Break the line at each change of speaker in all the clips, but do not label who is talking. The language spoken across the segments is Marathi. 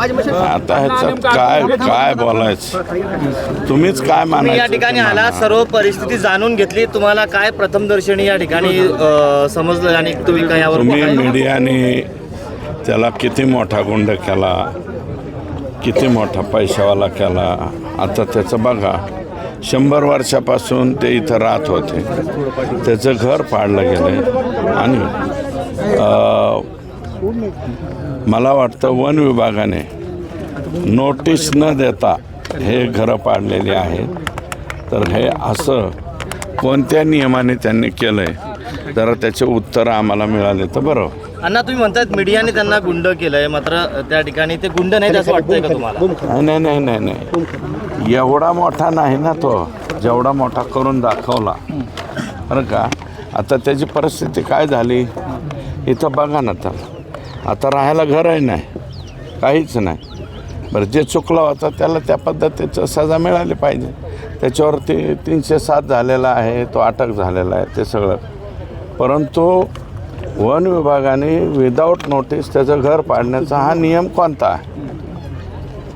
आता ह्याच्यात काय काय बोलायचं? तुम्हीच काय
तुम्ही या ठिकाणी आला
माना.
सर्व परिस्थिती जाणून घेतली. तुम्हाला काय प्रथमदर्शनी या ठिकाणी अ, समजलं आणि तुम्ही काय यावर
तुम्ही मीडियाने त्याला किती मोठा गुंड केला किती मोठा पैशावाला केला आता त्याचं बघा. शंभर वर्षापासून ते इथं राहत होते. त्याचं घर पाडलं गेलं आणि अं, मला वाटतं वन विभागाने नोटीस न देता हे घरं पाडलेली आहेत. तर हे असं कोणत्या नियमाने त्यांनी केलं आहे जरा त्याचे उत्तर आम्हाला मिळाले तर बरं
अण्णा तुम्ही म्हणतात मीडियाने त्यांना गुंड केलंय मात्र त्या ठिकाणी ते गुंड नाहीत असं वाटतंय का तुम्हाला?
नाही नाही नाही नाही नाही. एवढा मोठा नाही ना तो जेवढा मोठा करून दाखवला. बरं का? आता त्याची परिस्थिती काय झाली? इथं बघा ना त्याला. आता राहायला घरही नाही काहीच नाही. बरं जे चुकलं होतं त्याला त्या पद्धतीचं सजा मिळाली पाहिजे. त्याच्यावरती तीनशे सात झालेला आहे तो अटक झालेला आहे ते सगळं. परंतु वन विभागाने विदाऊट नोटीस त्याचं घर पाडण्याचा हा नियम कोणता आहे?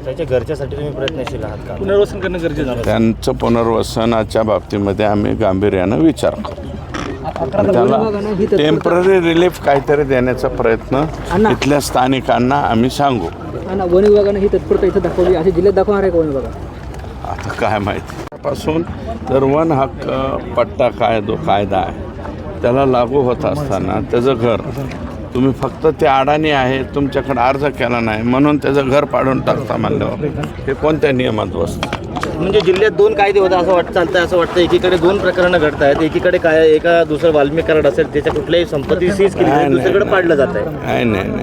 त्याच्या घरच्यासाठी तुम्ही प्रयत्नशील आहात का?
पुनर्वसन करणं गरजेचं.
त्यांचं पुनर्वसनाच्या बाबतीमध्ये आम्ही गांभीर्यानं विचार करू आणि त्याला टेंपररी रिलीफ काहीतरी देण्याचा प्रयत्न इथल्या स्थानिकांना आम्ही सांगू.
वन विभागाने ही तत्परता इथं दाखवली. अशी जिल्ह्यात दाखवणार आहे का वन विभाग?
आता काय माहिती. पासून तर वन हक्क पट्टा कायदो कायदा आहे. त्याला लागू होत असताना त्याचं घर तुम्ही फक्त ते अडाणी आहे तुमच्याकडे अर्ज केला नाही म्हणून त्याचं घर पाडून टाकता म्हणल्यावर हे कोणत्या नियमात बसतं?
म्हणजे जिल्ह्यात दोन कायदे होता असं वाटतं चालतंय असं वाटतं एकीकडे दोन प्रकरणं घडत आहेत एकीकडे काय एका दुसरं वाल्मिक कराड असेल त्याच्या कुठल्याही संपत्ती सीज केली दुसरीकडे. पाडलं जात आहे
नाही नाही नाही.